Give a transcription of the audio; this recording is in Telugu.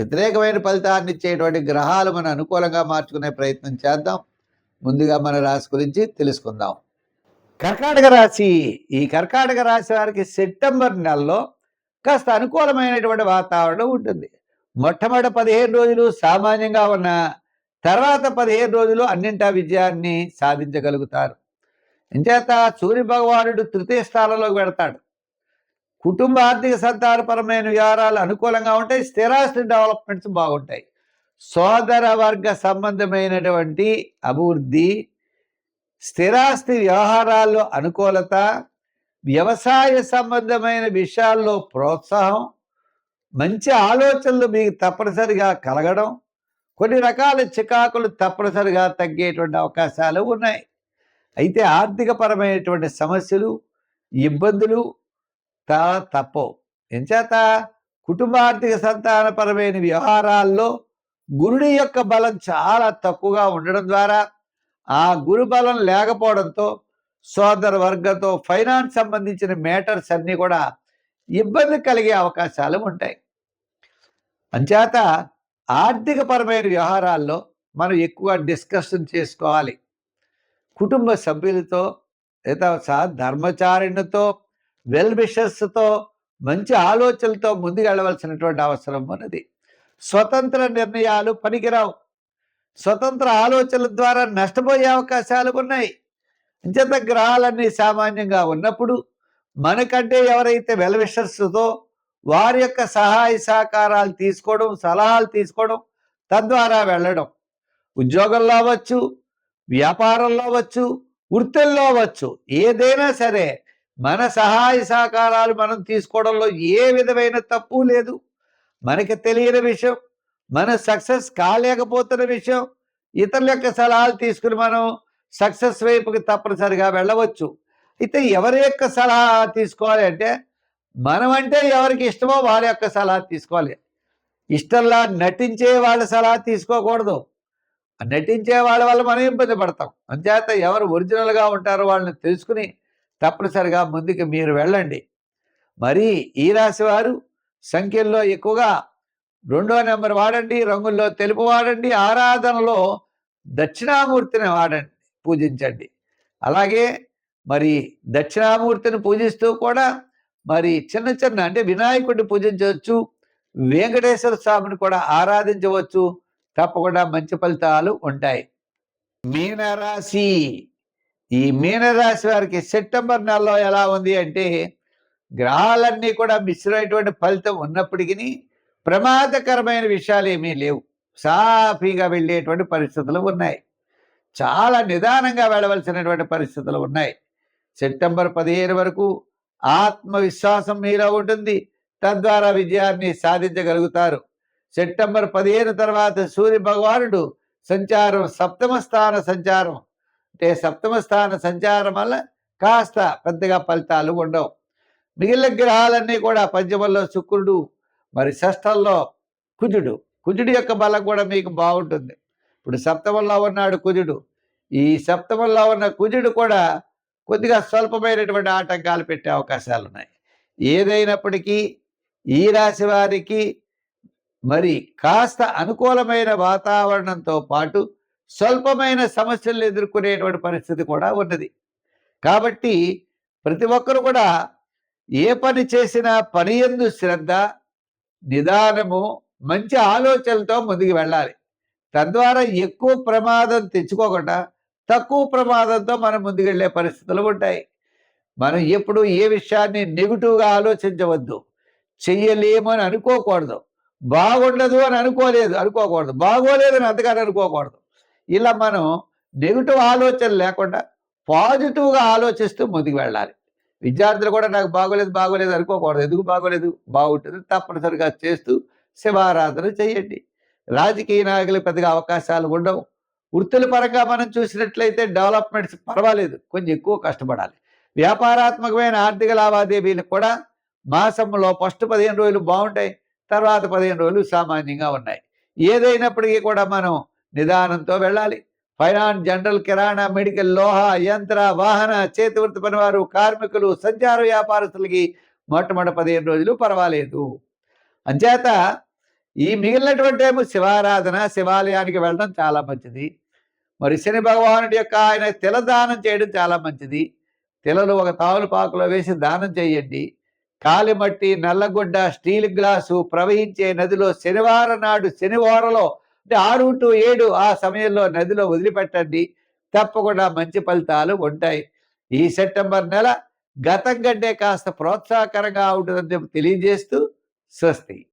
వ్యతిరేకమైన ఫలితాన్ని ఇచ్చేటువంటి గ్రహాలు మనం అనుకూలంగా మార్చుకునే ప్రయత్నం చేద్దాం. ముందుగా మన రాశి గురించి తెలుసుకుందాం. కర్కాటక రాశి ఈ కర్కాటక రాశి వారికి సెప్టెంబర్ నెలలో కాస్త అనుకూలమైనటువంటి వాతావరణం ఉంటుంది. మొట్టమొదటి పదిహేను రోజులు సామాన్యంగా ఉన్న తర్వాత పదిహేను రోజులు అన్నింటా విజయాన్ని సాధించగలుగుతారు. ఇంచేత సూర్య భగవానుడు తృతీయ స్థానంలోకి పెడతాడు కుటుంబ ఆర్థిక సంతానపరమైన వ్యవహారాలు అనుకూలంగా ఉంటాయి స్థిరాస్తి డెవలప్మెంట్స్ బాగుంటాయి. సోదర వర్గ సంబంధమైనటువంటి అభివృద్ధి స్థిరాస్తి వ్యవహారాల్లో అనుకూలత వ్యవసాయ సంబంధమైన విషయాల్లో ప్రోత్సాహం మంచి ఆలోచనలు మీకు తప్పనిసరిగా కలగడం కొన్ని రకాల చికాకులు తప్పనిసరిగా తగ్గేటువంటి అవకాశాలు ఉన్నాయి. అయితే ఆర్థికపరమైనటువంటి సమస్యలు ఇబ్బందులు తప్పవు. ఎంచేత? కుటుంబ ఆర్థిక సంతానపరమైన వ్యవహారాల్లో గురుడి యొక్క బలం చాలా తక్కువగా ఉండడం ద్వారా ఆ గురు బలం లేకపోవడంతో సోదర వర్గంతో ఫైనాన్స్ సంబంధించిన మేటర్స్ అన్నీ కూడా ఇబ్బంది కలిగే అవకాశాలు ఉంటాయి. అంచేత ఆర్థికపరమైన వ్యవహారాల్లో మనం ఎక్కువ డిస్కషన్ చేసుకోవాలి. కుటుంబ సభ్యులతో లేదా ధర్మచారిణితో వెల్ విషస్తో మంచి ఆలోచనలతో ముందుకు వెళ్ళవలసినటువంటి అవసరం ఉన్నది. స్వతంత్ర నిర్ణయాలు పనికిరావు. స్వతంత్ర ఆలోచనల ద్వారా నష్టపోయే అవకాశాలు ఉన్నాయి. అంచేత గ్రహాలన్నీ సామాన్యంగా ఉన్నప్పుడు మనకంటే ఎవరైతే వెల్ వారి యొక్క సహాయ సహకారాలు తీసుకోవడం సలహాలు తీసుకోవడం తద్వారా వెళ్ళడం. ఉద్యోగంలో అవ్వచ్చు వ్యాపారంలో అవ్వచ్చు వృత్తుల్లో అవ్వచ్చు ఏదైనా సరే మన సహాయ సహకారాలు మనం తీసుకోవడంలో ఏ విధమైన తప్పు లేదు. మనకి తెలియని విషయం మన సక్సెస్ కాలేకపోతున్న విషయం ఇతరుల యొక్క సలహాలు తీసుకుని మనం సక్సెస్ వైపుకి తప్పనిసరిగా వెళ్ళవచ్చు. అయితే ఎవరి యొక్క సలహా తీసుకోవాలి అంటే మనం అంటే ఎవరికి ఇష్టమో వాళ్ళ యొక్క సలహా తీసుకోవాలి. ఇష్టంలా నటించే వాళ్ళ సలహా తీసుకోకూడదు. నటించే వాళ్ళ వల్ల మనం ఇబ్బంది పడతాం. అంచేత ఎవరు ఒరిజినల్గా ఉంటారో వాళ్ళని తెలుసుకుని తప్పనిసరిగా ముందుకు మీరు వెళ్ళండి. మరి ఈ రాశి వారు సంఖ్యల్లో ఎక్కువగా రెండో నెంబర్ వాడండి రంగుల్లో తెలుపు వాడండి ఆరాధనలో దక్షిణామూర్తిని వాడండి పూజించండి. అలాగే మరి దక్షిణామూర్తిని పూజిస్తూ కూడా మరి చిన్న చిన్న అంటే వినాయకుడిని పూజించవచ్చు వెంకటేశ్వర స్వామిని కూడా ఆరాధించవచ్చు తప్పకుండా మంచి ఫలితాలు ఉంటాయి. మీనరాశి ఈ మీనరాశి వారికి సెప్టెంబర్ నెలలో ఎలా ఉంది అంటే గ్రహాలన్నీ కూడా మిశ్రమైనటువంటి ఫలితం ఉన్నప్పటికీ ప్రమాదకరమైన విషయాలు ఏమీ లేవు. సాఫీగా వెళ్ళేటువంటి పరిస్థితులు ఉన్నాయి. చాలా నిదానంగా వెళ్ళవలసినటువంటి పరిస్థితులు ఉన్నాయి. సెప్టెంబర్ పదిహేను వరకు ఆత్మవిశ్వాసం మీలో ఉంటుంది. తద్వారా విజయాన్ని సాధించగలుగుతారు. సెప్టెంబర్ పదిహేను తర్వాత సూర్య భగవానుడు సంచారం సప్తమ స్థాన సంచారం అంటే సప్తమ స్థాన సంచారం వల్ల కాస్త పెద్దగా ఫలితాలు ఉండవు. మిగిలిన గ్రహాలన్నీ కూడా పంచమంలో శుక్రుడు మరి షష్టంలో కుజుడు. కుజుడు యొక్క బలం కూడా మీకు బాగుంటుంది. ఇప్పుడు సప్తమంలో ఉన్నాడు కుజుడు. ఈ సప్తమంలో ఉన్న కుజుడు కూడా కొద్దిగా స్వల్పమైనటువంటి ఆటంకాలు పెట్టే అవకాశాలు ఉన్నాయి. ఏదైనప్పటికీ ఈ రాశి వారికి మరి కాస్త అనుకూలమైన వాతావరణంతో పాటు స్వల్పమైన సమస్యలు ఎదుర్కొనేటువంటి పరిస్థితి కూడా ఉన్నది. కాబట్టి ప్రతి ఒక్కరు కూడా ఏ పని చేసినా పని ఎందు శ్రద్ధ నిదానము మంచి ఆలోచనలతో ముందుకు వెళ్ళాలి. తద్వారా ఎక్కువ ప్రమాదం తెచ్చుకోకుండా తక్కువ ప్రమాదంతో మనం ముందుకెళ్ళే పరిస్థితులు ఉంటాయి. మనం ఎప్పుడు ఏ విషయాన్ని నెగిటివ్గా ఆలోచించవద్దు. చెయ్యలేము అని అనుకోకూడదు. బాగుండదు అని అనుకోలేదు అనుకోకూడదు. బాగోలేదని అంతగా అనుకోకూడదు. ఇలా మనం నెగిటివ్ ఆలోచన లేకుండా పాజిటివ్గా ఆలోచిస్తూ ముందుకు వెళ్ళాలి. విద్యార్థులు కూడా నాకు బాగోలేదు బాగోలేదు అనుకోకూడదు. ఎందుకు బాగోలేదు? బాగుంటుంది. తప్పనిసరిగా చేస్తూ శివారాధన చేయండి. రాజకీయ నాయకులు పెద్దగా అవకాశాలు ఉండవు. వృత్తుల పరంగా మనం చూసినట్లయితే డెవలప్మెంట్స్ పర్వాలేదు. కొంచెం ఎక్కువ కష్టపడాలి. వ్యాపారాత్మకమైన ఆర్థిక లావాదేవీలు కూడా మాసంలో ఫస్ట్ పదిహేను రోజులు బాగుంటాయి. తర్వాత పదిహేను రోజులు సామాన్యంగా ఉన్నాయి. ఏదైనప్పటికీ కూడా మనం నిదానంతో వెళ్ళాలి. ఫైనాన్స్ జనరల్ కిరాణా మెడికల్ లోహ యంత్ర వాహన చేతివృత్తి పనివారు కార్మికులు సంచార వ్యాపారస్తులకి మొట్టమొదటి పదిహేను రోజులు పర్వాలేదు. అంచేత ఈ మిగిలినటువంటి ఏమో శివారాధన శివాలయానికి వెళ్ళడం చాలా మంచిది. మరి శని భగవానుడి యొక్క ఆయన తిల దానం చేయడం చాలా మంచిది. తిలలు ఒక తావులు పాకులో వేసి దానం చేయండి. కాలిమట్టి నల్లగుడ్డ స్టీల్ గ్లాసు ప్రవహించే నదిలో శనివారం నాడు శనివారంలో అంటే ఆరు టు ఏడు ఆ సమయంలో నదిలో వదిలిపెట్టండి. తప్పకుండా మంచి ఫలితాలు ఉంటాయి. ఈ సెప్టెంబర్ నెల గతం కంటే కాస్త ప్రోత్సాహకరంగా ఉంటుందని తెలియజేస్తూ స్వస్తి.